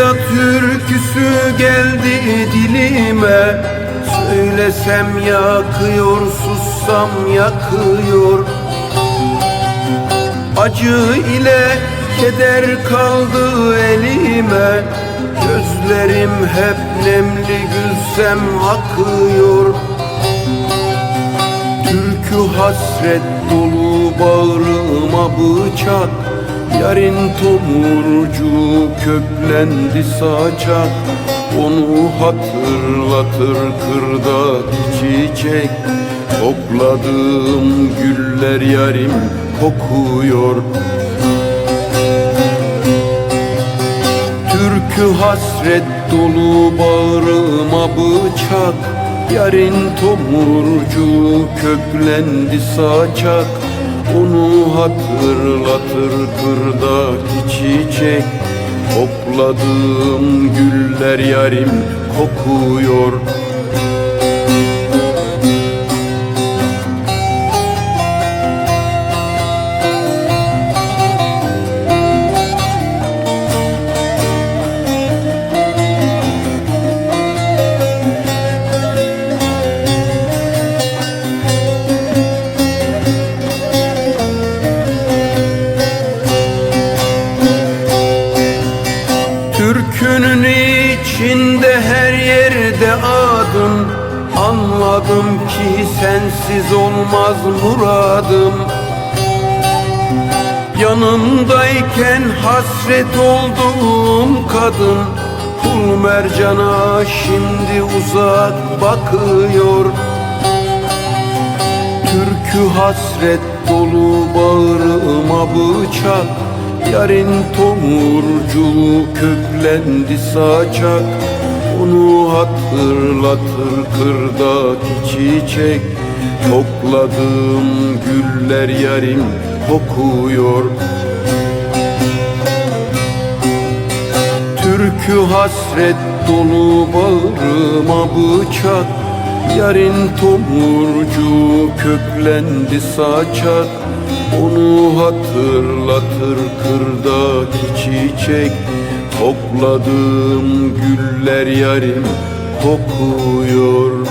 sevda türküsü geldi dilime. Söylesem yakıyor, sussam yakıyor. Acı ile keder kaldı elime. Gözlerim hep nemli gülsem akıyor. Türkü hasret dolu bağrıma bıçak Yarın tomurcu köklendi saçak Onu hatırlatır kırda çiçek. Topladığım güller yarim kokuyor. Türkü hasret dolu bağrıma bıçak. Yarın tomurcu köklendi saçak Onu hatırlatır kırdaki çiçek. Topladığım güller yarim kokuyor Türkünün içinde her yerde adın. Anladım ki sensiz olmaz muradım. Yanımdayken hasret olduğum kadın. Kul mercana şimdi uzak bakıyor. Türkü hasret dolu bağrıma bıçak Yarın tomurcu köklendi saçak. Onu hatırlatır kırdaki çiçek. Topladığım güller yarim kokuyor. Türkü hasret dolu bağrıma bıçak. Yarın tomurcu köklendi saçak. Onu hatırlatır çiçek Topladığım güller yarim kokuyor